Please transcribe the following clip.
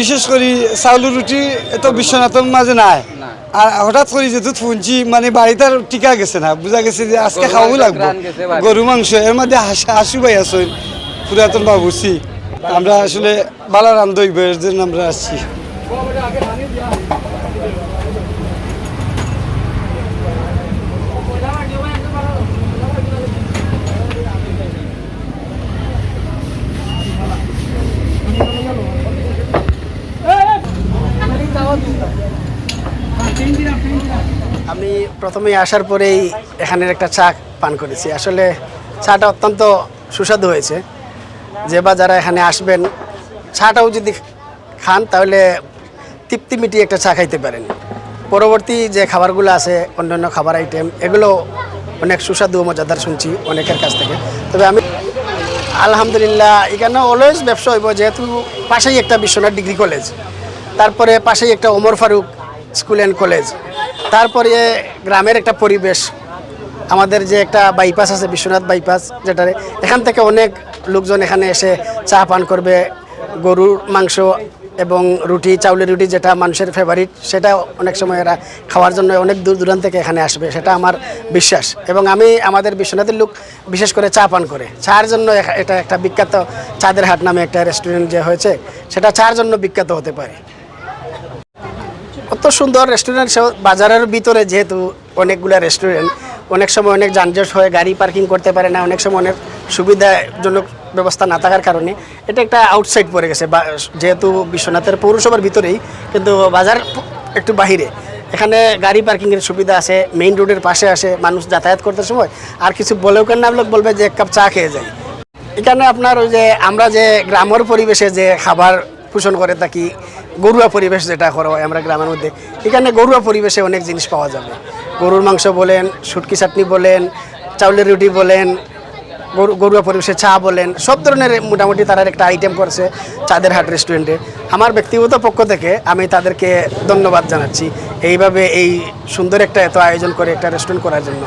বিশেষ করে চাউলের রুটি এত বিশ্বনাথের মাঝে নাই। আর হঠাৎ করে যেহেতু শুনছি মানে বাড়িতে আর টিকা গেছে না। বোঝা গেছে যে আজকে খাওয়াও লাগবে। গরু মাংস এর মধ্যে হাসি ভাই আছে পুরাতন বাবুসি আমরা আসলে বালারাম দইবের জন্য আমরা আসছি। আমি প্রথমে আসার পরেই এখানের একটা চা পান করেছি। আসলে চাটা অত্যন্ত সুস্বাদু হয়েছে। যে বা যারা এখানে আসবেন, চাটাও যদি খান, তাহলে তৃপ্তি মিটিয়ে একটা চা খাইতে পারেন। পরবর্তী যে খাবারগুলো আছে, অন্যান্য খাবার আইটেম এগুলো অনেক সুস্বাদু মজাদার শুনছি অনেকের কাছ থেকে। তবে আমি আলহামদুলিল্লাহ, এখানে অলওয়েজ ব্যবসা হইব যেহেতু পাশেই একটা বিশ্বনাথ ডিগ্রি কলেজ তারপরে পাশেই একটা Omar Faruk school and college তারপরে গ্রামের একটা পরিবেশ। আমাদের যে একটা বাইপাস আছে, বিশ্বনাথ বাইপাস যেটারে এখান থেকে অনেক লোকজন এখানে এসে চা পান করবে, গরুর মাংস এবং রুটি, চাউলের রুটি যেটা মানুষের ফেভারিট সেটা অনেক সময় এরা খাওয়ার জন্য অনেক দূর দূরান্ত থেকে এখানে আসবে, সেটা আমার বিশ্বাস। এবং আমি আমাদের বিশ্বনাথের লোক বিশেষ করে চা পান করে। চার জন্য এটা একটা বিখ্যাত চাঁদের হাট নামে একটা রেস্টুরেন্ট যে হয়েছে, সেটা চার জন্য বিখ্যাত হতে পারে। কত সুন্দর রেস্টুরেন্ট বাজারের ভিতরে যেহেতু অনেকগুলো রেস্টুরেন্ট অনেক সময় অনেক যানজট হয়ে গাড়ি পার্কিং করতে পারে না, অনেক সময় অনেক সুবিধাজনক ব্যবস্থা না থাকার কারণে এটা একটা আউটসাইড পড়ে গেছে। যেহেতু বিশ্বনাথের পৌরসভার ভিতরেই, কিন্তু বাজার একটু বাহিরে। এখানে গাড়ি পার্কিংয়ের সুবিধা আছে মেইন রোডের পাশে আসে, মানুষ যাতায়াত করতে সময়। আর কিছু বলেও কেন লোক বলবে যে এক কাপ চা খেয়ে যায় এখানে আপনার ওই যে আমরা যে গ্রামের পরিবেশে যে খাবার পোষণ করে থাকি, গরুয়া পরিবেশ যেটা করা হয় আমরা গ্রামের মধ্যে, এখানে গরুয়া পরিবেশে অনেক জিনিস পাওয়া যাবে। গরুর মাংস বলেন, শুটকি চাটনি বলেন, চাউলের রুটি বলেন গরুয়া পরিবেশে চা বলেন, সব ধরনের মোটামুটি তারা একটা আইটেম করছে চাঁদের হাট রেস্টুরেন্টে আমার ব্যক্তিগত পক্ষ থেকে আমি তাদেরকে ধন্যবাদ জানাচ্ছি, এইভাবে এই সুন্দর একটা এত আয়োজন করে একটা রেস্টুরেন্ট করার জন্য।